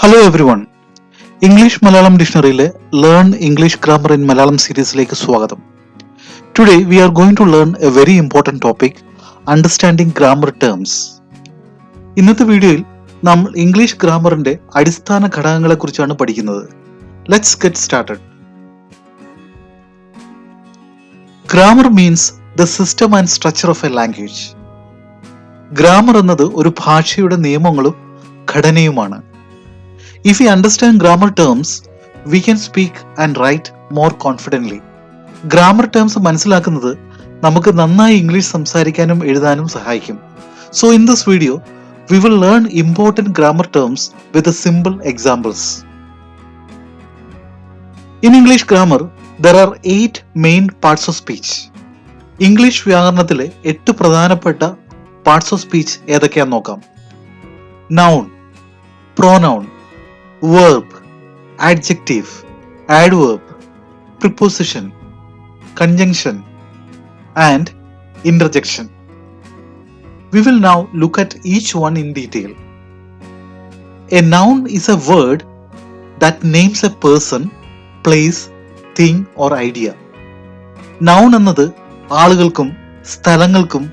Hello everyone English Malayalam ഡിക്ഷണറിയിലെ learn English grammar in Malayalam സീരീസിലേക്ക് സ്വാഗതം. Today we are going to learn a very important topic understanding grammar terms ഇന്നത്തെ വീഡിയോയിൽ നമ്മൾ English ഗ്രാമറിന്റെ അടിസ്ഥാന ഘടകങ്ങളെക്കുറിച്ചാണ് പഠിക്കുന്നത്. Let's get started grammar means the system and structure of a language grammar എന്നത് ഒരു ഭാഷയുടെ നിയമങ്ങളും ഘടനയുമാണ്. If you understand grammar terms we can speak and write more confidently grammar terms മനസ്സിലാക്കുന്നത് നമുക്ക് നന്നായി ഇംഗ്ലീഷ് സംസാരിക്കാനും എഴുതാനും സഹായിക്കും. So in this video we will learn important grammar terms with simple examples in English grammar there are eight main parts of speech English വ്യാകരണത്തിലെ എട്ട് പ്രധാനപ്പെട്ട parts of speech ഏതൊക്കെയാന്ന് നോക്കാം. Noun pronoun verb adjective, adverb, preposition, conjunction, and interjection. We will now look at each one in detail. A noun is a word that names a person, place, thing or idea. Noun എന്നത് ആളുകൾക്കും സ്ഥലങ്ങൾക്കും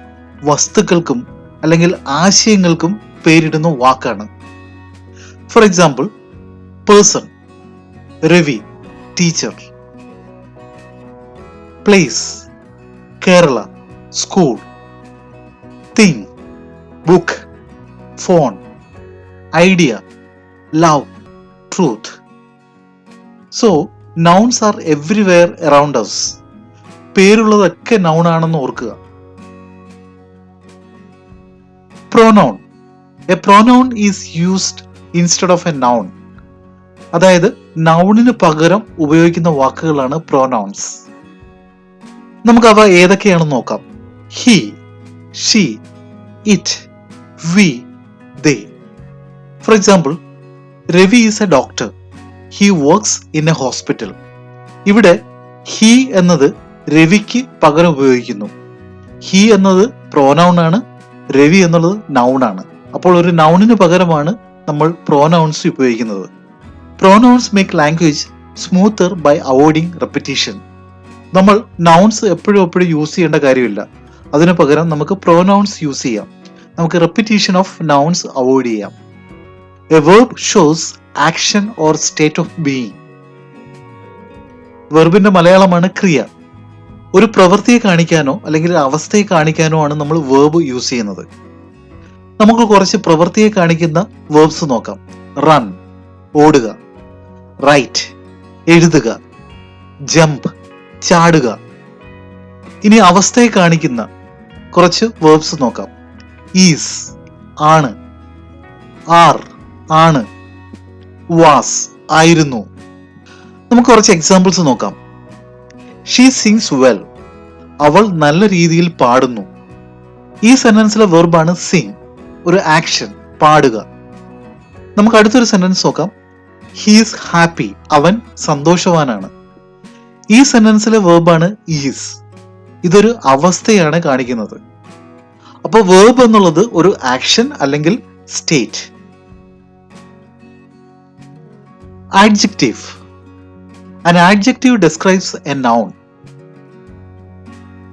വസ്തുക്കൾക്കും അല്ലെങ്കിൽ ആശയങ്ങൾക്കും പേരിടുന്ന വാക്കാണ് for example person Ravi teacher place Kerala school thing book phone idea love truth so nouns are everywhere around us പേരുള്ളതൊക്കെ noun ആണെന്ന് ഓർക്കുക. Pronoun a pronoun is used instead of a noun അതായത് നൗണിന് പകരം ഉപയോഗിക്കുന്ന വാക്കുകളാണ് പ്രോനൗൺസ് നമുക്ക് അവ ഏതൊക്കെയാണെന്ന് നോക്കാം. He she it we they for example Ravi is a doctor he works in a hospital ഇവിടെ ഹി എന്നത് രവിക്ക് പകരം ഉപയോഗിക്കുന്നു. ഹി എന്നത് പ്രോനൗൺ ആണ് രവി എന്നുള്ളത് നൗൺ ആണ്. അപ്പോൾ ഒരു നൗണിന് പകരമാണ് നമ്മൾ പ്രോനൗൺസ് ഉപയോഗിക്കുന്നത്. Pronouns make language smoother by avoiding repetition നമ്മൾ നൗൺസ് എപ്പോഴും എപ്പോഴും യൂസ് ചെയ്യേണ്ട കാര്യമില്ല. അതിനു പകരം നമുക്ക് പ്രോനൗൺസ് യൂസ് ചെയ്യാം. നമുക്ക് റെപ്പിറ്റീഷൻ ഓഫ് നൗൺസ് അവോയ്ഡ് ചെയ്യാം. A verb shows action or state of being വെർബിന്റെ മലയാളമാണ് ക്രിയ. ഒരു പ്രവൃത്തിയെ കാണിക്കാനോ അല്ലെങ്കിൽ അവസ്ഥയെ കാണിക്കാനോ ആണ് നമ്മൾ വേർബ് യൂസ് ചെയ്യുന്നത്. നമുക്ക് കുറച്ച് പ്രവൃത്തിയെ കാണിക്കുന്ന വേർബ്സ് നോക്കാം. റൺ ഓടുക. റൈറ്റ് എഴുതുക ജമ്പ് ചാടുക. ഇനി അവസ്ഥയെ കാണിക്കുന്ന കുറച്ച് വേർബ്സ് നോക്കാം. ഈസ് ആണ്. ആർ ആണ്. വാസ് ആയിരുന്നു. നമുക്ക് കുറച്ച് എക്സാമ്പിൾസ് നോക്കാം. ഷീ സിങ്സ് വെൽ അവൾ നല്ല രീതിയിൽ പാടുന്നു. ഈ സെന്റൻസിലെ വെർബാണ് സിങ് ഒരു ആക്ഷൻ പാടുക. നമുക്ക് അടുത്തൊരു സെന്റൻസ് നോക്കാം. ഹീസ് ഹാപ്പി അവൻ സന്തോഷവാനാണ്. ഈ സെന്റൻസിലെ വേർബാണ് ഈസ് ഇതൊരു അവസ്ഥയാണ് കാണിക്കുന്നത്. അപ്പോൾ വേർബ് എന്നുള്ളത് ഒരു ആക്ഷൻ അല്ലെങ്കിൽ state adjective an adjective describes a noun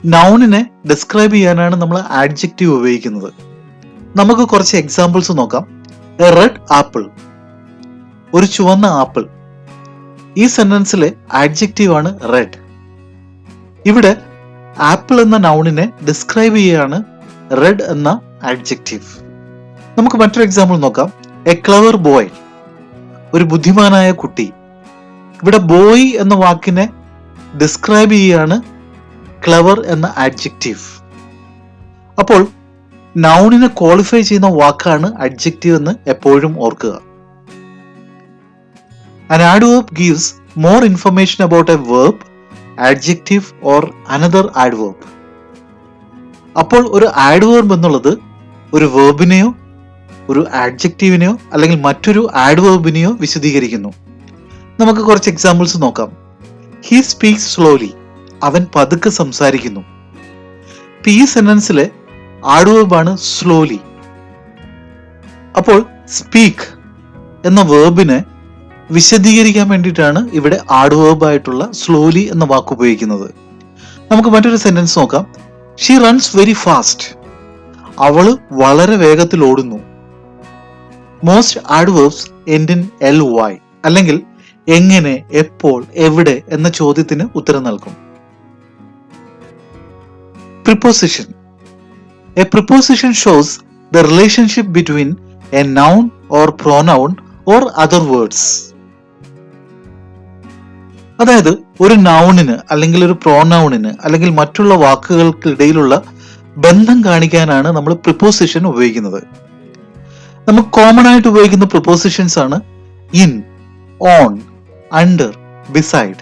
നൗണിനെ describe ചെയ്യാനാണ് നമ്മൾ ആഡ്ജക്റ്റീവ് ഉപയോഗിക്കുന്നത്. നമുക്ക് കുറച്ച് എക്സാമ്പിൾസ് നോക്കാം. എ റെഡ് ആപ്പിൾ ഒരു ചുവന്ന ആപ്പിൾ. ഈ സെന്റൻസിലെ ആഡ്ജക്റ്റീവ് ആണ് റെഡ് ഇവിടെ ആപ്പിൾ എന്ന നൗണിനെ ഡിസ്ക്രൈബ് ചെയ്യുകയാണ് റെഡ് എന്ന ആഡ്ജക്റ്റീവ് നമുക്ക് മറ്റൊരു എക്സാമ്പിൾ നോക്കാം. എ ക്ലവർ ബോയ് ഒരു ബുദ്ധിമാനായ കുട്ടി. ഇവിടെ ബോയ് എന്ന വാക്കിനെ ഡിസ്ക്രൈബ് ചെയ്യുകയാണ് ക്ലവർ എന്ന ആഡ്ജക്റ്റീവ് അപ്പോൾ നൗണിനെ ക്വാളിഫൈ ചെയ്യുന്ന വാക്കാണ് അഡ്ജക്റ്റീവ് എന്ന് എപ്പോഴും ഓർക്കുക. An adverb gives more information about a verb, adjective or another adverb. അപ്പോൾ ഒരു ആഡ്വേർബ് എന്നുള്ളത് ഒരു വേർബിനെയോ ഒരു ആഡ്ജക്റ്റീവിനെയോ അല്ലെങ്കിൽ മറ്റൊരു ആഡ്വേർബിനെയോ വിശദീകരിക്കുന്നു. നമുക്ക് കുറച്ച് എക്സാമ്പിൾസ് നോക്കാം. ഹി സ്പീക്സ് സ്ലോലി അവൻ പതുക്കെ സംസാരിക്കുന്നു. ഈ സെന്റൻസിലെ ആഡ്വേർബാണ് സ്ലോലി അപ്പോൾ സ്പീക്ക് എന്ന വേർബിനെ വിശദീകരിക്കാൻ വേണ്ടിയിട്ടാണ് ഇവിടെ ആഡ് വേർബ് ആയിട്ടുള്ള സ്ലോലി എന്ന വാക്ക് ഉപയോഗിക്കുന്നത്. നമുക്ക് മറ്റൊരു സെന്റൻസ് നോക്കാം. ഷീ റൺസ് വെരി ഫാസ്റ്റ് അവൾ വളരെ വേഗത്തിൽ ഓടുന്നു. Most adverbs end in L Y അല്ലെങ്കിൽ എങ്ങനെ എപ്പോൾ എവിടെ എന്ന ചോദ്യത്തിന് ഉത്തരം നൽകും. Preposition a preposition shows the relationship between a noun or pronoun or other words അതായത് ഒരു നൗണിന് അല്ലെങ്കിൽ ഒരു പ്രോനൗണിന് അല്ലെങ്കിൽ മറ്റുള്ള വാക്കുകൾക്കിടയിലുള്ള ബന്ധം കാണിക്കാനാണ് നമ്മൾ പ്രിപ്പോസിഷൻ ഉപയോഗിക്കുന്നത്. നമുക്ക് കോമൺ ആയിട്ട് ഉപയോഗിക്കുന്ന പ്രിപ്പോസിഷൻസ് ആണ് ഇൻ ഓൺ അണ്ടർ ബിസൈഡ്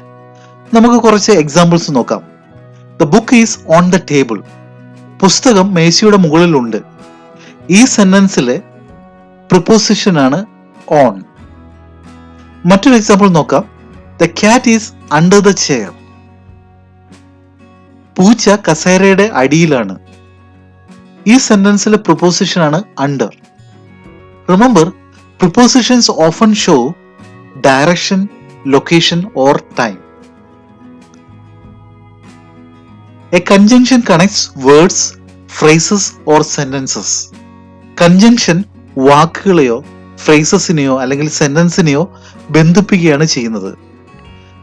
നമുക്ക് കുറച്ച് എക്സാമ്പിൾസ് നോക്കാം. The book is on the table പുസ്തകം മേശയുടെ മുകളിലുണ്ട്. ഈ സെന്റൻസിലെ പ്രിപ്പോസിഷൻ ആണ് ഓൺ മറ്റൊരു എക്സാമ്പിൾ നോക്കാം. The cat is under the chair പൂച്ച കസേരയുടെ അടിയിലാണ്. ഈ സെന്റൻസിലെ പ്രിപ്പോസിഷൻ ആണ് under remember prepositions often show direction location or time a conjunction connects words phrases or sentences conjunction വാക്കുകളെയോ ഫ്രേസസിനെയോ അല്ലെങ്കിൽ സെന്റൻസിനെയോ ബന്ധിപ്പിക്കുകയാണ് ചെയ്യുന്നത്.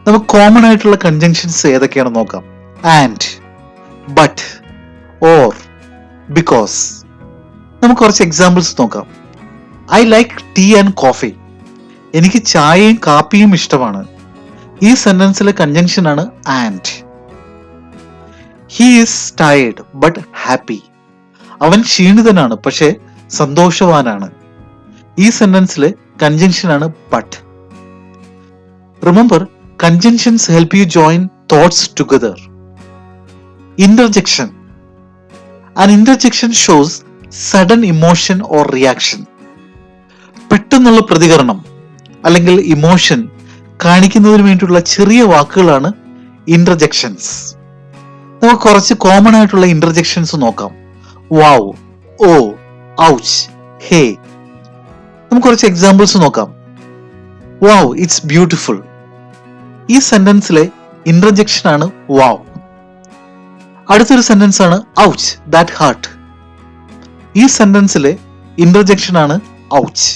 നമുക്ക് കോമൺ ആയിട്ടുള്ള കൺജങ്ഷൻസ് ഏതൊക്കെയാണെന്ന് നോക്കാം. ആൻഡ് ബട്ട് ഓർ ബിക്കോസ് നമുക്ക് കുറച്ച് എക്സാമ്പിൾസ് നോക്കാം. I like tea and coffee എനിക്ക് ചായയും കാപ്പിയും ഇഷ്ടമാണ്. ഈ സെന്റൻസിലെ കൺജങ്ഷൻ ആണ് and he is tired but happy അവൻ ക്ഷീണിതനാണ് പക്ഷേ സന്തോഷവാനാണ്. ഈ സെന്റൻസിലെ കൺജങ്ഷൻ ആണ് but remember conjunctions help you join thoughts together interjection an interjection shows sudden emotion or reaction പെട്ടെന്നുള്ള പ്രതികരണം അല്ലെങ്കിൽ ഇമോഷൻ കാണിക്കുന്നതിന് വേണ്ടിയുള്ള ചെറിയ വാക്കുകളാണ് ഇന്റർജെക്ഷൻസ് നമുക്ക് കുറച്ച് കോമൺ ആയിട്ടുള്ള ഇന്റർജെക്ഷൻസ് നോക്കാം. വാവ് ഓ ഔച്ച് ഹേ നമുക്ക് കുറച്ച് എക്സാമ്പിൾസ് നോക്കാം. വാവ് ഇറ്റ്സ് ബ്യൂട്ടിഫുൾ ഈ സെന്റൻസിലെ ഇന്റർജെക്ഷൻ ആണ് വാവ് അടുത്തൊരു സെന്റൻസ് ആണ് ഔച്ച് ദാറ്റ് ഹാർട്ട് ഈ സെന്റൻസിലെ ഇന്റർജെക്ഷൻ ആണ് ouch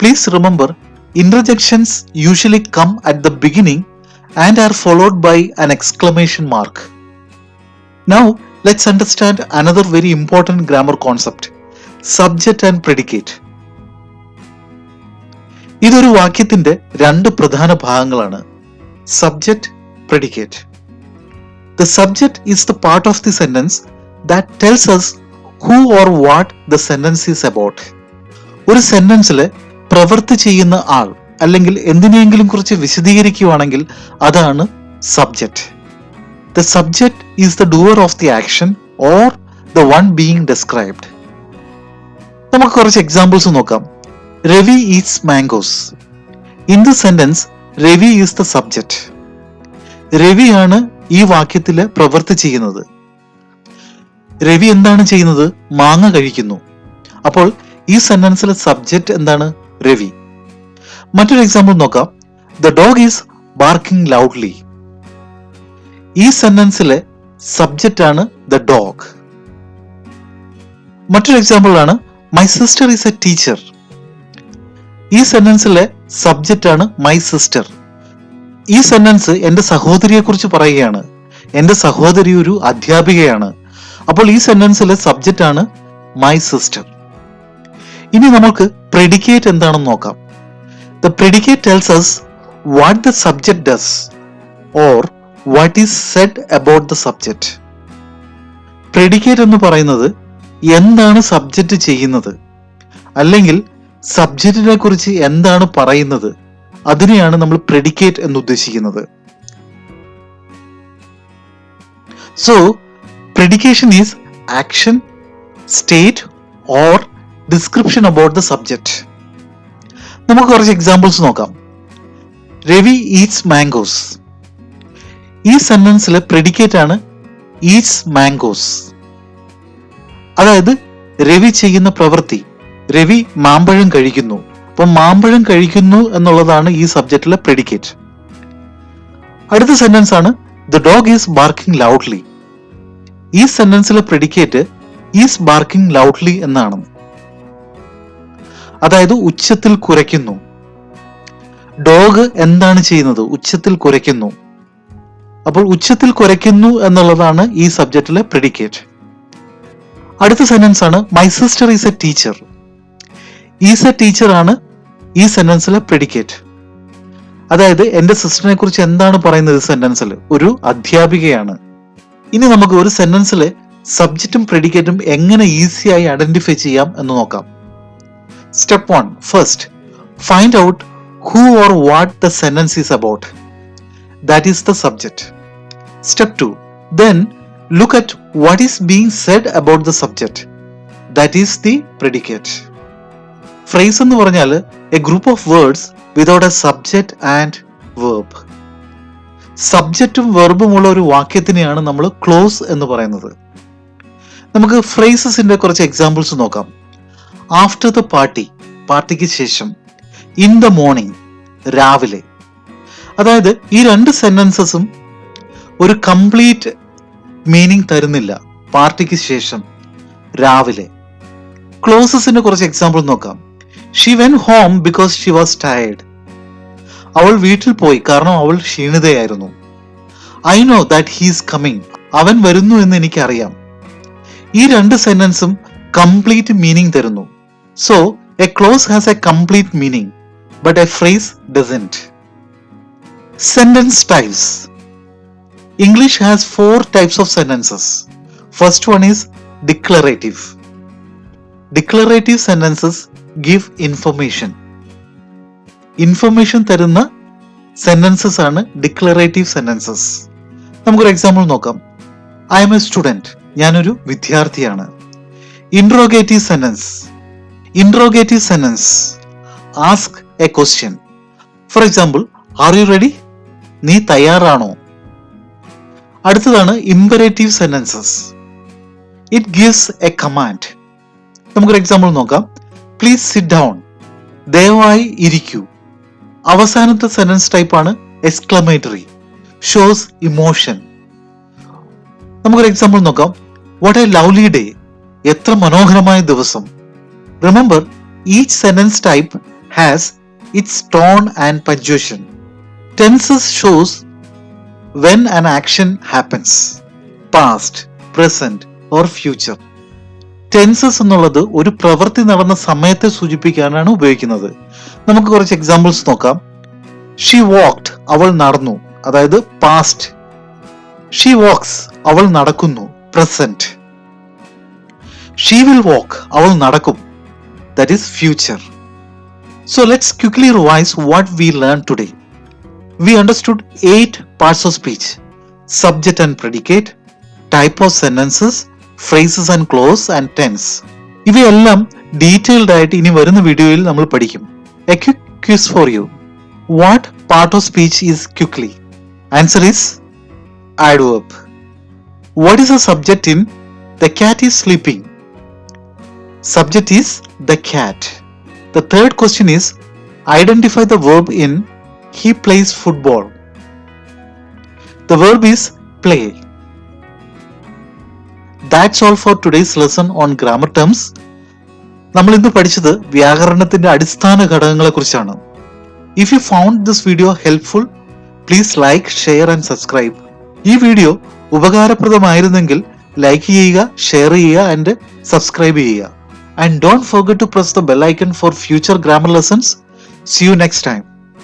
please remember interjections usually come at the beginning and are followed by an exclamation mark now let's understand another very important grammar concept subject and predicate ഇതൊരു വാക്യത്തിന്റെ രണ്ട് പ്രധാന ഭാഗങ്ങളാണ്. Subject predicate the subject is the part of the sentence that tells us who or what the sentence is about ഒരു സെന്റൻസിൽ പ്രവൃത്തി ചെയ്യുന്ന ആൾ അല്ലെങ്കിൽ എന്തിനെങ്കിലും കുറിച്ച് വിശദീകരിക്കുകയാണെങ്കിൽ അതാണ് subject the subject is the doer of the action or the one being described നമുക്ക് കുറച്ച് എക്സാമ്പിൾസ് നോക്കാം. Ravi eats mangoes in the sentence Ravi is the subject രവിയാണ് ഈ വാക്യത്തിൽ പ്രവർത്തി ചെയ്യുന്നത്. രവി എന്താണ് ചെയ്യുന്നത്? മാങ്ങ കഴിക്കുന്നു. അപ്പോൾ ഈ സെന്റൻസിലെ സബ്ജക്റ്റ് എന്താണ്? രവി മറ്റൊരു എക്സാമ്പിൾ നോക്കാം. The dog is barking loudly ഈ സെന്റൻസിലെ സബ്ജക്റ്റ് ആണ് ദ ഡോഗ് മറ്റൊരു എക്സാമ്പിൾ ആണ്. My sister is a teacher ഈ സെന്റൻസിലെ സബ്ജക്റ്റ് ആണ് മൈ സിസ്റ്റർ ഈ സെന്റൻസ് എന്റെ സഹോദരിയെ കുറിച്ച് പറയുകയാണ്. എന്റെ സഹോദരി ഒരു അധ്യാപികയാണ്. അപ്പോൾ ഈ സെന്റൻസിലെ സബ്ജക്റ്റ് ആണ് മൈ സിസ്റ്റർ ഇനി നമുക്ക് പ്രെഡിക്കേറ്റ് എന്താണെന്ന് നോക്കാം. The predicate tells us what the subject does or what is said about the subject predicate എന്ന് പറയുന്നത് എന്താണ് സബ്ജക്റ്റ് ചെയ്യുന്നത്? അല്ലെങ്കിൽ സബ്ജക്റ്റിനെ കുറിച്ച് എന്താണ് പറയുന്നത്? അതിനെയാണ് നമ്മൾ പ്രെഡിക്കേറ്റ് എന്ന് ഉദ്ദേശിക്കുന്നത് so predication is action state or description about the subject നമുക്ക് കുറച്ച് എക്സാമ്പിൾസ് നോക്കാം. രവി ഈറ്റ്സ് മാംഗോസ് ഈ സെന്റൻസിലെ പ്രെഡിക്കേറ്റ് ആണ് ഈറ്റ്സ് മാംഗോസ് അതായത് രവി ചെയ്യുന്ന പ്രവൃത്തി. രവി മാമ്പഴം കഴിക്കുന്നു. അപ്പം മാമ്പഴം കഴിക്കുന്നു എന്നുള്ളതാണ് ഈ സബ്ജക്റ്റിലെ പ്രെഡിക്കേറ്റ് അടുത്ത സെന്റൻസ് ആണ് the dog is barking loudly ഈ സെന്റൻസിലെ പ്രെഡിക്കേറ്റ് ഈസ് ബാർക്കിംഗ് ലൗഡ്ലി എന്നാണ്. അതായത് ഉച്ചത്തിൽ കുരയ്ക്കുന്നു. ഡോഗ് എന്താണ് ചെയ്യുന്നത്? ഉച്ചത്തിൽ കുരയ്ക്കുന്നു. അപ്പോൾ ഉച്ചത്തിൽ കുരയ്ക്കുന്നു എന്നുള്ളതാണ് ഈ സബ്ജക്റ്റിലെ പ്രെഡിക്കേറ്റ് അടുത്ത സെന്റൻസ് ആണ് my sister is a teacher is a teacher ആണ് ഈ സെന്റൻസിലെ പ്രെഡിക്കേറ്റ് അതായത് എന്റെ സിസ്റ്ററിനെ കുറിച്ച് എന്താണ് പറയുന്നത് സെന്റൻസിൽ ഒരു അധ്യാപികയാണ് ഇനി നമുക്ക് ഒരു സെന്റൻസിൽ സബ്ജക്റ്റും പ്രെഡിക്കേറ്റും എങ്ങനെ ഈസിയായി ഐഡന്റിഫൈ ചെയ്യാം എന്ന് നോക്കാം step one first find out who or what the sentence is about that is the subject. Step 2. Then look at what is being said about the subject. That is the predicate. Phrase എന്ന് പറഞ്ഞാൽ a group of words without a subject and verb സബ്ജക്റ്റും വെർബും ഉള്ള ഒരു വാക്യത്തിനെയാണ് നമ്മൾ close എന്ന് പറയുന്നത്. നമുക്ക് ഫ്രേസസിന്റെ കുറച്ച് എക്സാമ്പിൾസ് നോക്കാം. ആഫ്റ്റർ ദ പാർട്ടി പാർട്ടിക്ക് ശേഷം. ഇൻ ദ മോർണിംഗ് രാവിലെ. അതായത് ഈ രണ്ട് സെന്റൻസസും ഒരു കംപ്ലീറ്റ് മീനിങ് തരുന്നില്ല. പാർട്ടിക്ക് ശേഷം രാവിലെ. ക്ലോസസിന്റെ കുറച്ച് എക്സാമ്പിൾ നോക്കാം. She went home because she was tired അവൾ വീട്ടിൽ പോയി. കാരണം അവൾ ക്ഷീണിതയായിരുന്നു. I know that he's coming അവൻ വരുന്നു എന്ന് എനിക്കറിയാം. ഈ രണ്ട് സെന്റൻസും കംപ്ലീറ്റ് മീനിങ് തരുന്നു. So a clause has a complete meaning but a phrase doesn't sentence types English has four types of sentences first one is declarative declarative sentences give information information തരുന്ന sentences ആണ് declarative sentences നമുക്കൊരു example നോക്കാം. I M A student ഞാനൊരു വിദ്യാർത്ഥിയാണ്. Interrogative sentence interrogative sentence ask a question for example are you ready നീ തയ്യാറാണോ? അടുത്തതാണ് imperative sentences it gives a command നമുക്കൊരു എക്സാമ്പിൾ നോക്കാം. Please sit down. ദയവായി ഇരിക്കൂ. അവസാനത്തെ സെന്റൻസ് ടൈപ്പ് ആണ് എക്സ്ക്ലമേറ്ററി. ഷോസ് ഇമോഷൻ നമുക്കൊരു എക്സാമ്പിൾ നോക്കാം. വാട്ട് എ ലവ്ലി ഡേ എത്ര മനോഹരമായ ദിവസം. Remember each sentence type has its tone and punctuation tenses shows when an action happens past present or future tenses എന്നുള്ളത് ഒരു പ്രവൃത്തി നടന്ന സമയത്തെ സൂചിപ്പിക്കാനാണ് ഉപയോഗിക്കുന്നത്. നമുക്ക് കുറച്ച് എക്സാമ്പിൾസ് നോക്കാം. ഷീ വാക്ഡ് അവൾ നടന്നു. അതായത് പാസ്റ്റ് ഷീ വാക്സ് അവൾ നടക്കുന്നു. പ്രസന്റ് ഷീ വിൽ വാക്ക് അവൾ നടക്കും. That is future so let's quickly revise what we learn today we understood eight parts of speech subject and predicate, type of sentences, phrases and clause, and tense. ഇവയെല്ലാം detailed ആയിട്ട് ഇനി വരുന്ന വീഡിയോയിൽ നമ്മൾ പഠിക്കും a quick quiz for you what part of speech is quickly answer is adverb. What is the subject in The cat is sleeping? Subject is the cat. The third question is identify the verb in he plays football. The verb is play. That's all for today's lesson on grammar terms നമ്മൾ ഇന്ന് പഠിച്ചത് വ്യാകരണത്തിന്റെ അടിസ്ഥാന ഘടകങ്ങളെ കുറിച്ചാണ്. If you found this video helpful please like share and subscribe ഈ video ഉപകാരപ്രദമായിരുന്നെങ്കിൽ like ചെയ്യുക ഷെയർ ചെയ്യുക ആൻഡ് സബ്സ്ക്രൈബ് ചെയ്യുക. And don't forget to press the bell icon for future grammar lessons see you next time